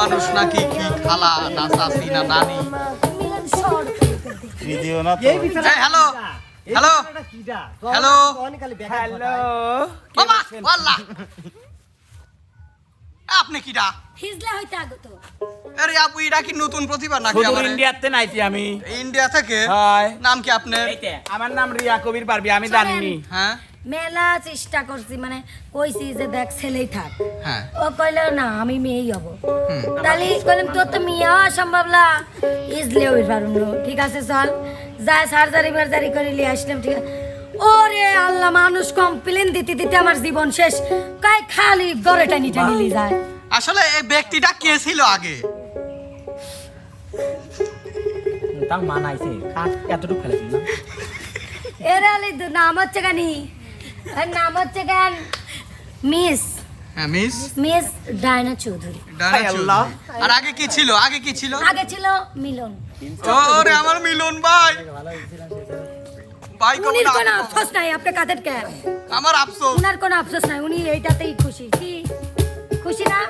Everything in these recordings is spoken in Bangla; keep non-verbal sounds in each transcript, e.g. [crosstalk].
মানুষ নাকি কি খালা না চাষি না নানি? ভিডিও না তো। এই হ্যালো, হ্যালো, হ্যালো। হ্যালো। আপনি কিডা হিজলা হইতে আগত। আরে আপু এটা কি নতুন প্রতিভা নাকি আমার? ইন্ডিয়াতে নাইছি আমি। ইন্ডিয়া থেকে? হয়। নাম কি আপনার? আমার নাম রিয়া কবির পারবি আমি। জানিনি। হ্যাঁ? মেলা চেষ্টা করছি মানে কইছি যে দেখ ছেলেই থাক। হ্যাঁ। ও কইলো না আমি মেয়েই হব। তাহলে কইলাম তোর তো মেয়ে হওয়া সম্ভব না। ইজলে হই পারুম না। ঠিক আছে চল। যায় সার্জারি মার্জারি করে নিয়ে আসলাম ঠিক আছে। ওরে আল্লাহ মানুষ কমপ্লেন দিতে দিতে আমার জীবন শেষ। কাই খালি গড়ে টানি টানি নিয়ে যায়। আসলে এই ব্যক্তিটা কে ছিল আগে? তার মানাইছে এতটুকু ফেলেছিল না এর আলি নাম হচ্ছে গানি এর নাম হচ্ছে গান মিস। হ্যাঁ মিস? Miss Diana Chowdhury. ডানা আল্লাহ। চৌধুরী। আর আগে কি ছিল? আগে কি ছিল? আগে ছিল মিলন। ওরে আমার মিলন ভাই। ভাই উনির কেমন কোনো আফসোস নাই আপনি কাদের কেন আমার আফসোস। উনার কোনো আফসোস নাই উনি এইটাতেই খুশি। কি? খুশি না?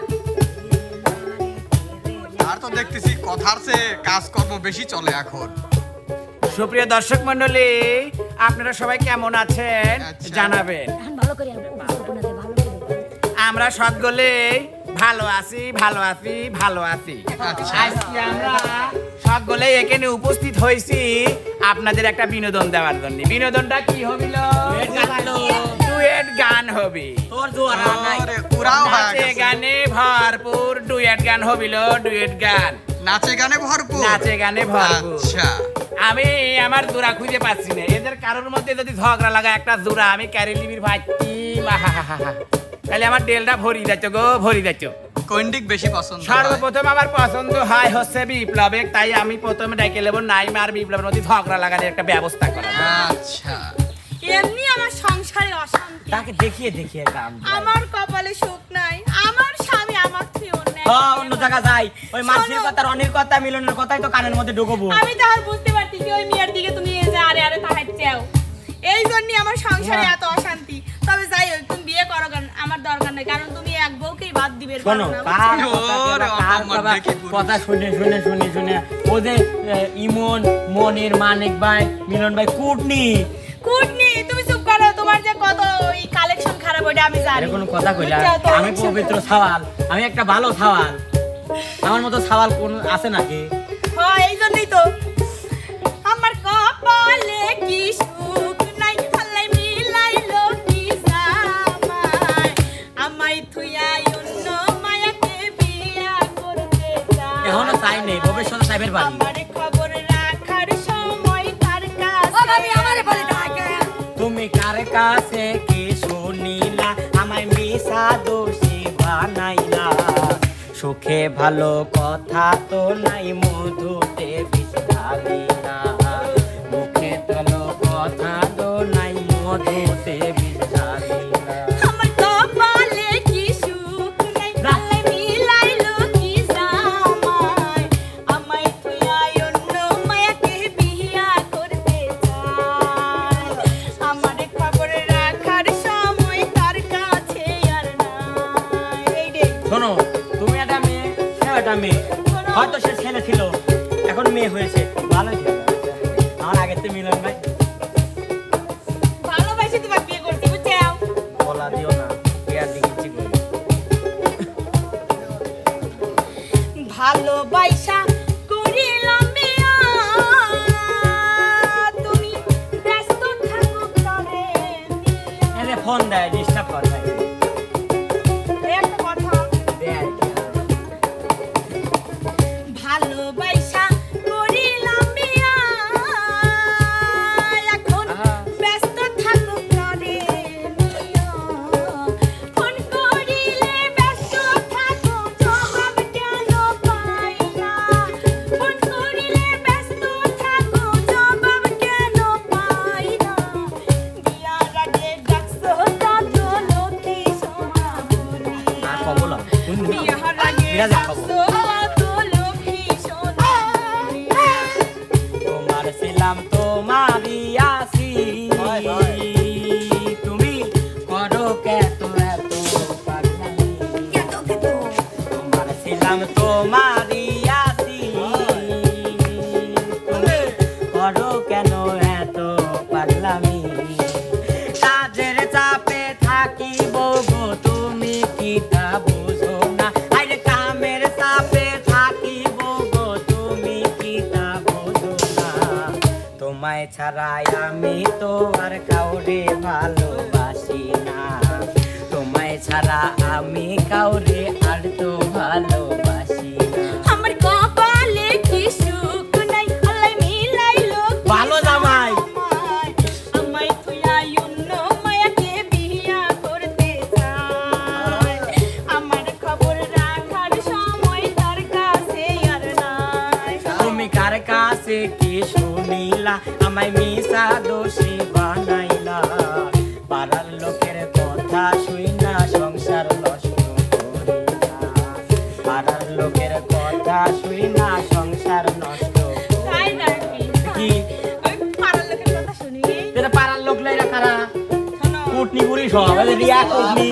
আর তো দেখতেছি কথার চেয়ে কাজকর্ম বেশি চলে এখন। সুপ্রিয় দর্শক মন্ডলী আপনারা সবাই কেমন আছেন? আচ্ছা। জানাবেন। করে উপস্থাপনা দিয়ে ভালো আমরা আছি ভালো আছি ভালো আছি। আচ্ছা। আজকে আমরা এখানে উপস্থিত হয়েছি আপনাদের একটা বিনোদন দেওয়ার জন্য। বিনোদনটা কি হবিল ডুয়েট গান হবে। গানে ভরপুর ডুয়েট গান হবিল ডুয়েট গান। নাচে গানে ভরপুর। নাচে গানে ভরপুর। আচ্ছা। আমি আমার জোড়া খুঁজে পাচ্ছি না। এদের কারোর মধ্যে যদি ঝগড়া লাগা একটা জোড়া আমি ক্যারি লিবির ভাই তাহলে আমার ডেলটা ভরি যাচ্ছ গো ভরি যাচ্ছ। বেশি পছন্দ সর্বপ্রথম আমার পছন্দ হয় হচ্ছে বিপ্লবে তাই আমি প্রথমে ডাইকে নেব নাইম আর বিপ্লবের মধ্যে ঝগড়া লাগানোর একটা ব্যবস্থা করা আচ্ছা। এমনি আমার সংসারে অশান্তি। তাকে দেখিয়ে দেখিয়ে কাম আমার কপালে সুখ নাই আমার হ্যাঁ, অন্য জায়গা যাই। ওই মাসির কথা রনির কথা মিলনের কথাই তো কানের মধ্যে ঢুকবো। আমি তো আর বুঝতে পারছি কি ওই মেয়ের দিকে তুমি এই যে আরে আরে এই জন্যই আমার সংসারে এত অশান্তি। তবে যাই হোক তুমি বিয়ে করো আমার দরকার নেই কারণ তুমি এক বউকেই বাদ দিবে শোনো। কথা শুনে শুনে শুনে শুনে। ও যে ইমন মনির মানিক ভাই মিলন ভাই কুটনি কুটনি তুমি চুপ করো তোমার যে কত কালেকশন খারাপ ওটা আমি জানি। কোনো কথা কইলা আমি পবিত্র সাওয়াল আমি একটা ভালো সাওয়াল। আমার মতো সাওয়াল কোন আছে নাকি? হ্যাঁ এই জন্যই তো। আমার কপালে কি সুখ নাই আল্লাহ মিলাইলো কি জামাই। আমায় থুইয়া অন্য মায়াকে বিয়া করতে চায় এখনও চাই নেই ভবিষ্যতে সাহেবের বাড়ি। কাছে কি শুনিলা আমায় মিশা দোষী বানাইলা সুখে ভালো কথা তো নাই, মধুতে না। মুখে ভালো কথা তো নাই, মধুতে বিষ্ঠালিনা হয়তো সে ছেলে ছিল এখন মেয়ে হয়েছে ভালো ছিল। তোমায় ছাড়াই আমি তোমার কাউরে ভালোবাসি না। তোমায় ছাড়া আমি কাউরে আর তো ভালোবাসি আমায় মিশা দোষী বানাইলা। পাড়ার লোকের কথা শুই না সংসার নষ্ট পাড়ার লোকের কথা শুই না সংসার নষ্ট কি? পাড়ার লোক লাইরা খারা কুটনি পুরি সব Riya কুটনি।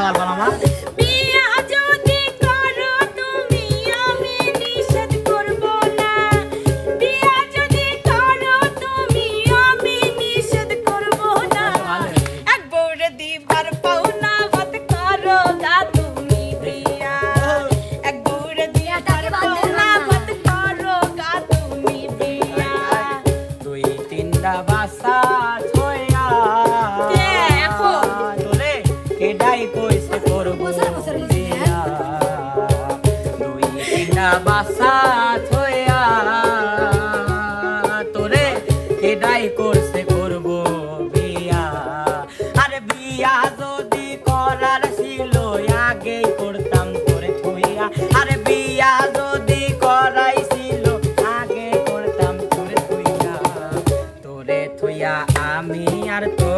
salvar a Panamá. out of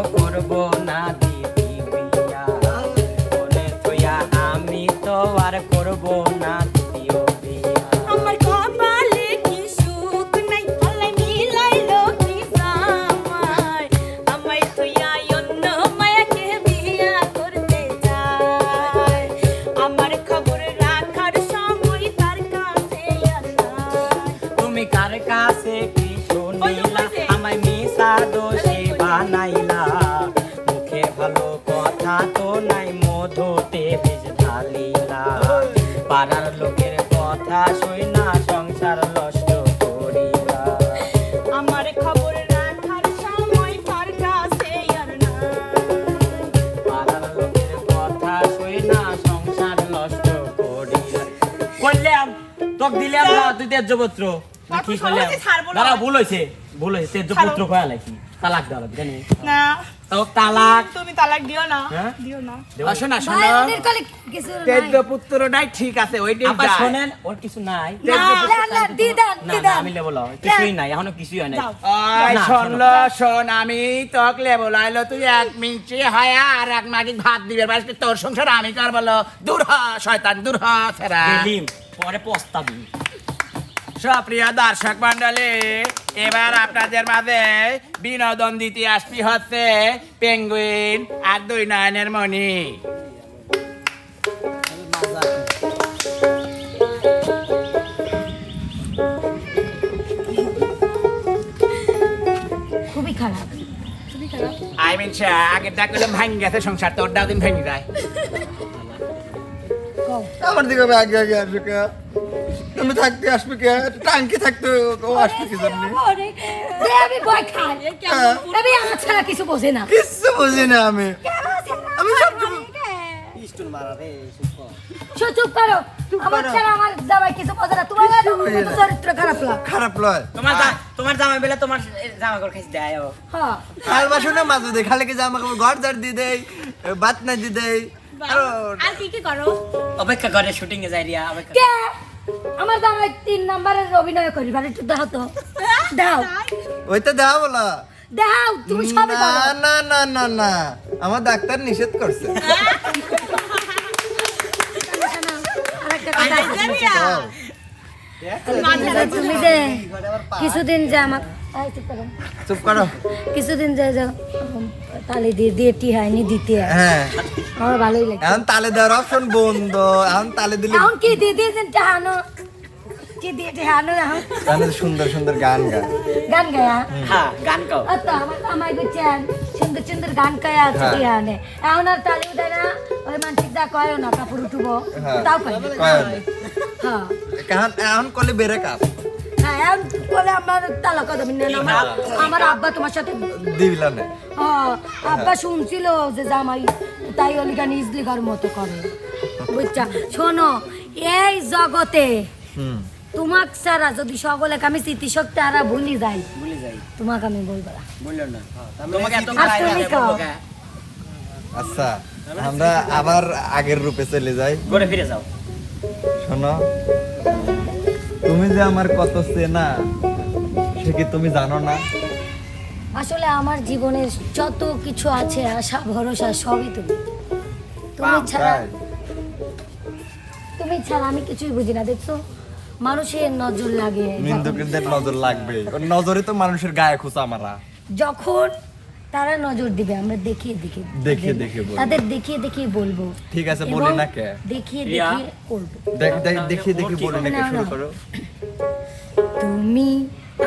দিলে আমরা তুই কি কইলে ভুল হইছে ভুল হইছে লাগি? তালাক দাও না। তালাক। তুমি তালাক দিও না। হ্যাঁ? দিও না। নাই। ঠিক আছে ওই দিন আপা শুনেন ওর কিছু নাই। না আমি কিছুই নাই কিছুই শোন আমি তোক লেবল আইলো তুই এক মিনিটে হয় আর এক মাগি ভাত দিবে। তোর সংসার আমি কার বলো দূর হ শয়তান দূর হ পরে পস্তাবি সপ্রিয় দর্শক মন্ডলী এবার আপনাদের মাঝে বিনোদন দিতে আসবি হচ্ছে পেঙ্গুইন আর দুই নয়নের মণি। খুবই খারাপ। আই মিন আগের ডাক ভাঙি গেছে সংসার তোর দিন ভেঙে যায়। আমার দিকে আগে আগে আসবে কে? তুমি থাকতে আসবে কে? টাঙ্কি থাকতে ও আসবে কি জানি হ্যাঁ। কিছু বোঝে না। কিছু আমি। আমি সব খারাপ তোমার তোমার জামাই বেলা তোমার খালে কি জামা কাপড় ঘর ঝাড় দিয়ে দেয় ভাত না দিয়ে দেয় আরও আর কি কি করো? অপেক্ষা করে শুটিং এ যাই রিয়া অপেক্ষা। কে? আমার জামাই তিন নাম্বারের অভিনয় করি ভাই একটু দাও তো। [laughs] দাও। ওইটা দেওয়া বলা। দাও তুমি সবে না না না না না। আমার ডাক্তার নিষেধ করছে। যে কিছুদিন যে আমার চুপ করো। কিছুদিন যে যে তালি দিয়ে দিয়ে টি হয়নি দিতে হয়। হ্যাঁ। আমার ভালোই লাগে। এখন তালে দেওয়ার অপশন বন্ধ। এখন তালে দিলে এখন কি দিয়ে দিয়েছেন টাহানো? কি দিয়ে টাহানো এখন? সুন্দর সুন্দর গান গায়। গান গায়া হ্যাঁ? গান গাও। অত আমার সুন্দর সুন্দর গান গায়া আছে হ্যাঁ। টিহানে। এখন আর তালি উঠে না ওই মানসিক দা কয়ও না কাপড় উঠবো হ্যাঁ। তাও কয়। কয় হ্যাঁ। এখন এখন কলে বেড়ে কাপ। হ্যাঁ বলে আমার আব্বা তোমার সাথে দিবিলা না। হ্যাঁ, আব্বা শুনছিল যে জামাই তাই মতো করে। বুঝছা? শোনো এই জগতে তোমাক ছাড়া যদি সকলে আমি স্মৃতিশক্তি হারা ভুলি যাই ভুলে যাই। তোমাকে আমি বলব না। বলল না। তোমাকে এত আর মারাই তুমি না, কও। বলব কে? আচ্ছা আমরা আবার আগের রূপে চলে যাই। ঘরে ফিরে যাও। শোনো তুমি যে আমার কত চেনা সে কি তুমি জানো না? আসলে আমার জীবনের যত কিছু আছে আশা ভরসা সবই তুমি। তুমি ছাড়া তুমি ছাড়া আমি কিছুই বুঝি না দেখছ? মানুষের নজর লাগে যখন- নজর লাগবে নজরে তো মানুষের গায়ে খুঁচা মারা। যখন তারা নজর দিবে আমরা দেখিয়ে দেখিয়ে দেখিয়ে দেখিয়ে বলব। তাদের দেখিয়ে দেখিয়ে বলব ঠিক আছে, বলে না কে? দেখিয়ে? দেখিয়ে করব দেখিয়ে দেখ দেখি দেখি বলে না কে শুরু করো তুমি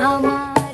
আমার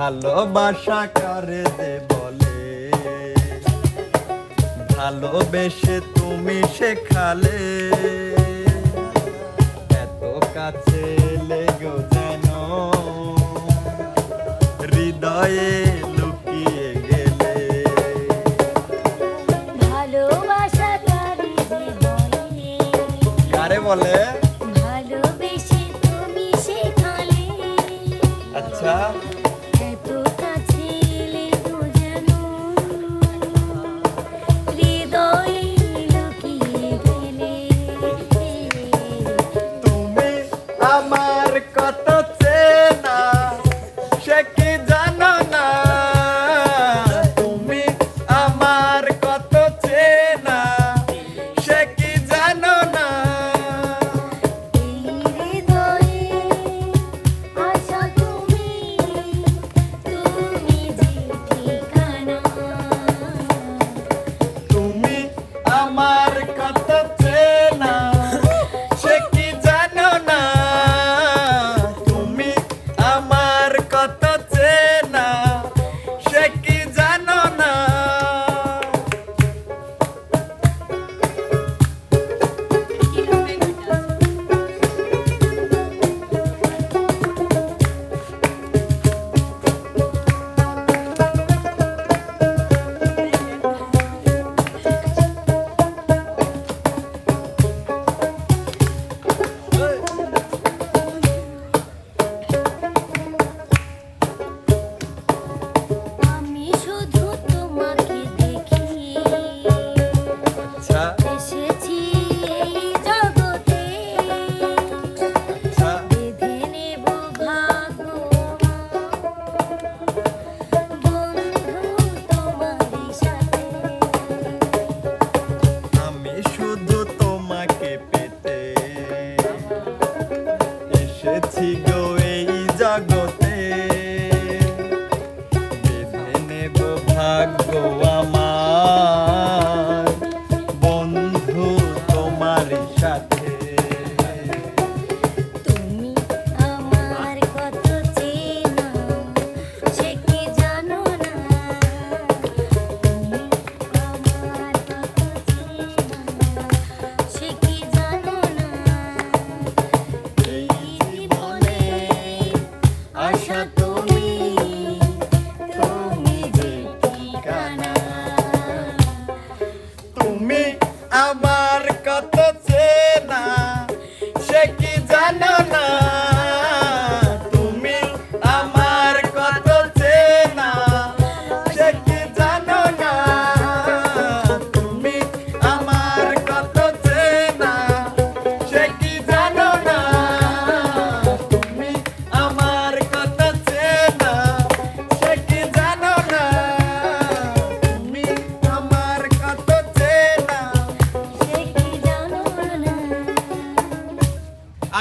ভালোবাসা করে দে বলে। ভালোবেসে তুমি শেখালে। এত কাছে লেগো যেন। হৃদয়ে লুকিয়ে গেলে। ভালোবাসা কারে বলে? ভালোবেসে তুমি শেখালে। আচ্ছা।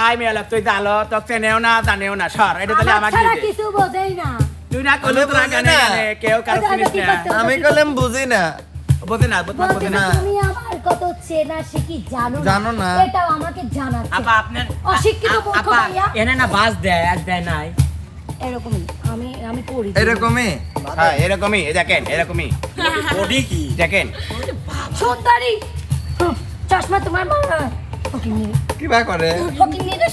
আই মেলা তুই জালো তোকে চেনেও না জানেও না সর। এটা তাহলে আমার কিছু বোঝেই না। তুই না করলে তোরা গানে কেউ কারও আচ্ছা, চিনিস ঠিক না। আমি কলম বুঝি না। বোঝে না বোঝে না, বোঝে না তুমি আমার কত চেনা সে কি জানো জানো না। এটাও আমাকে জানাচ্ছে। আপা আপনার অশিক্ষিত মূর্খ ভাইয়া। এনে না বাস দেয় এক দেয় নাই। এরকমই আমি আমি পড়ি। এরকমই? হ্যাঁ এরকমই দেখেন এরকমই। বডি কি? দেখেন। সুন্দরী। চশমা তোমার মা কি করে।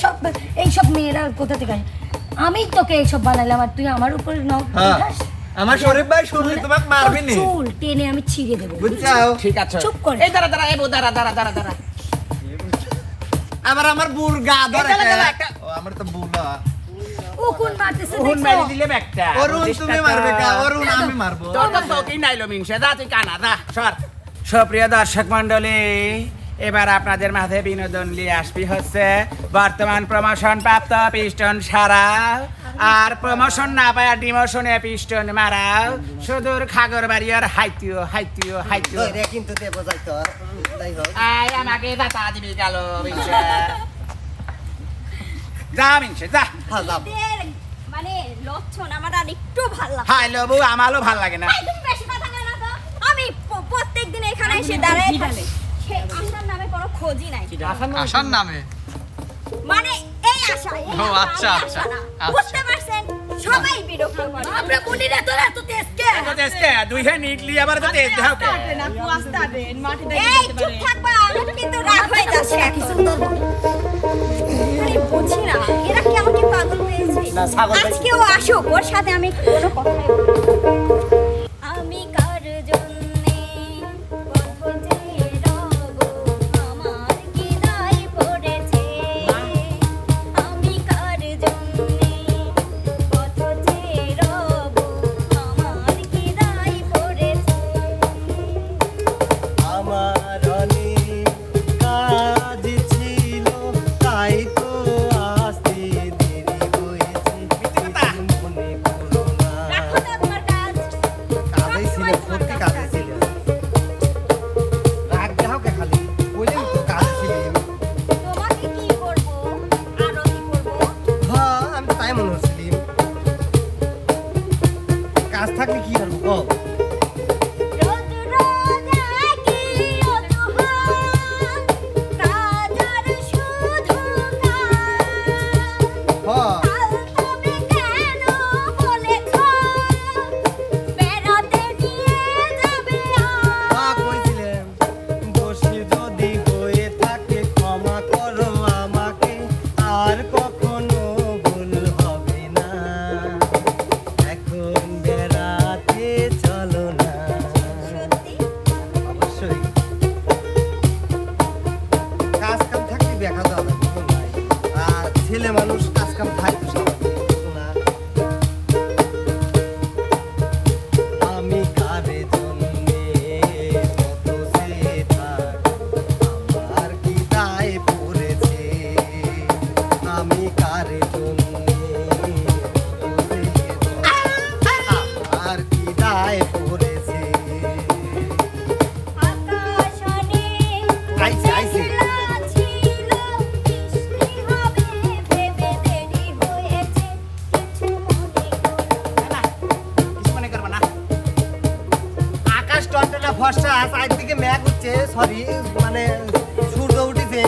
সব এইসব মেয়েরা কোথা থেকে আসে? আমি তোকে এইসব বানাইলাম আর তুই আমার উপরে নখ হ্যাঁ। আমার শরীফ ভাই শুনলে তোমাকে মারবি নি। চুল টেনে আমি ছিঁড়ে দেবো। বুঝছাও ঠিক আছে। চুপ করে। এই দাঁড়া দাঁড়া এই দাঁড়া দাঁড়া দাঁড়া দাঁড়া। আবার আমার বুর গা ধরে ও আমার তো বুলা ও কোন মারতেছে? মারি দিলে অরুণ তুমি মারবে কা? অরুণ আমি মারবো। তোর তো চোখই নাইলো যা তুই কানা যা সর। সুপ্রিয় দর্শক মন্ডলী এবার আপনাদের মাঝে বিনোদন নিয়ে আসবি হচ্ছে বর্তমান প্রমোশন প্রাপ্ত পিস্টন সারা আর প্রমোশন না পায় ডিমোশনে পিস্টন মারা সুদূর খাগর বাড়িয়ার হাইতিও হাইতিও। হাইতিও কিন্তু দেবো যাইতো আয় আমাকে দাতা দিবি গেল যা মিংসে যা। হ্যাঁ মানে লক্ষণ আমার আর একটু ভালো লাগে হাই লবু আমারও ভালো লাগে না। তুমি বেশি কথা না তো। আমি প্রত্যেক দিন এখানে এসে দাঁড়ায় থাকি। সে আশার নামে কোনো খোঁজই নাই। আসার নামে? মানে এই আশা ও, আচ্ছা, আচ্ছা, না। আচ্ছা। বুঝতে পারছেন? সবাই বিরক্ত করে। বাপরে মুনিরা তোর এত তেজ কে? তো দেশকে দুই আবার তো দেশ দেখাও কে এই চুপ থাকবা আমার কিন্তু রাগ হয়ে যাচ্ছে। কি সুন্দর আরে বুঝি না এরা কি আমাকে পাগল পেয়েছে আজকেও আসুক ওর সাথে আমি কোনো কথাই বলব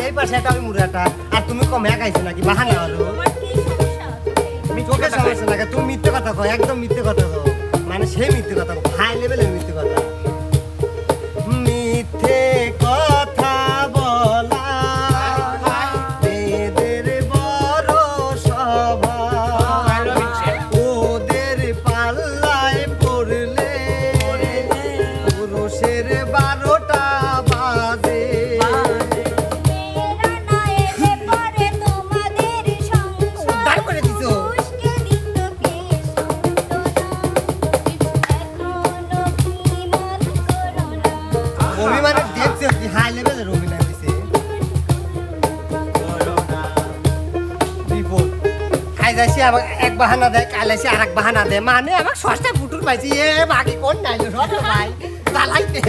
এই পাশে একটা ওই মুড়াটা আর তুমি কম একাইছো নাকি? বাহানা হলো। তোমার কি সমস্যা? লাগে তুমি মিথ্যে কথা কো একদম মিথ্যে কথা কো মানে সেই মিথ্যে কথা ভাই হাই লেভেলের মিথ্যে কথা। আজ আমাক এক বাহানা দেয় কালাইছে আর এক বাহানা দেয়। মানে আমাক সস্তায় ফুটুর পাইছি, এ বাকি কোন নাই সব ভাই জ্বালাইতে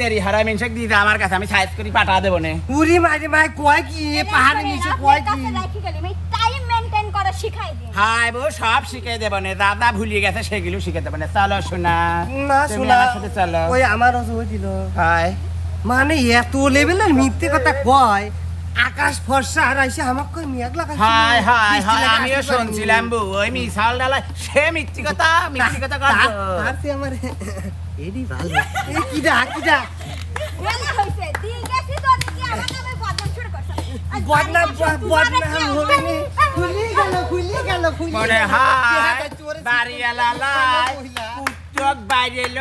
দেরি হারাই মিনসে দিতে আমার কাছে আমি সাইজ করে পাঠা দেবো নে। উরি মারি মাই কয় কি এ পাহাড়ে নিচে কয় কি? হাই বো সব শিখে দেবো নে দাদা ভুলিয়ে গেছে সেগুলো শিখে দেবো নে। চলো শোনা না শোনা চলো। ওই আমার হচ্ছে হয়েছিল হাই মানে এত লেভেলের মিথ্যে কথা কয় আকাশ ফর্সা আর আইসে আমাকে কই মেঘ লাগাইছে। হাই হাই হাই আমিও শুনছিলাম বউ ওই মিশাল ডালা সে মিথ্যি কথা মিথ্যি কথা তার আমার এডি ভালো। এই কিডা কিডা বেলা হইছে দিয়ে গেছি তো দেখি আমার নামে বদনাম শুরু করছ। বদনাম বদনাম হবে নি? খুলি গেল খুলি গেল খুলি। হয় চেহারা লাই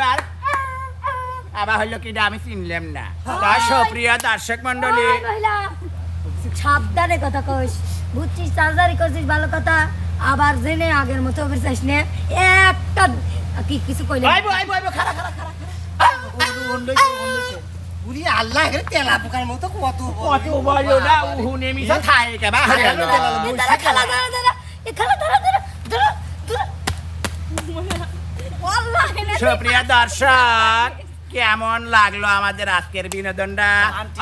আর আবার হইল কি আমি চিনলাম না। তার সুপ্রিয় দর্শক মন্ডলী ওই মহিলা, সাবধানে কথা কইস। বুঝছিস চার্জারি করছিস ভালো কথা। আবার জেনে আগের মতো চাইস নে। একটা কি কিছু কইলে আইবো আইবো আইবো খারা খারা খারা উরি আল্লাহ এর তেলা পোকার মতো কত কত বড় না উহু নেমিছে থাই কেবা গেল খালা দাঁড়া দাঁড়া এ খালা দাঁড়া দাঁড়া দাঁড়া দাঁড়া। wallahi না সুপ্রিয় দর্শক কেমন লাগল আমাদের আজকের বিনোদনটা?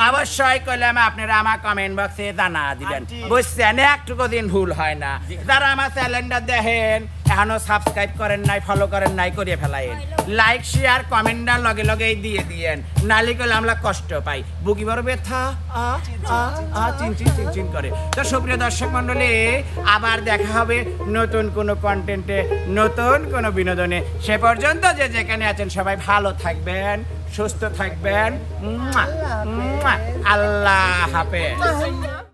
অবশ্যই করলাম আপনারা আমার কমেন্ট বক্সে জানা দিবেন। বুঝছেন একটুকু দিন ভুল হয় না। যারা আমার চ্যানেলটা দেখেন এখনও সাবস্ক্রাইব করেন নাই ফলো করেন নাই করিয়ে ফেলাইন লাইক শেয়ার কমেন্টটা লগে লগেই দিয়ে দিয়েন। নালি করলে আমরা কষ্ট পাই। বুকি বড় ব্যথা? আ, আ, আ, চিন চিন চিন চিন করে। তো সুপ্রিয় দর্শক মন্ডলী আবার দেখা হবে নতুন কোনো কন্টেন্টে নতুন কোনো বিনোদনে। সে পর্যন্ত যে যেখানে আছেন সবাই ভালো থাকবেন সুস্থ থাকবেন। আল্লাহ হাফেজ।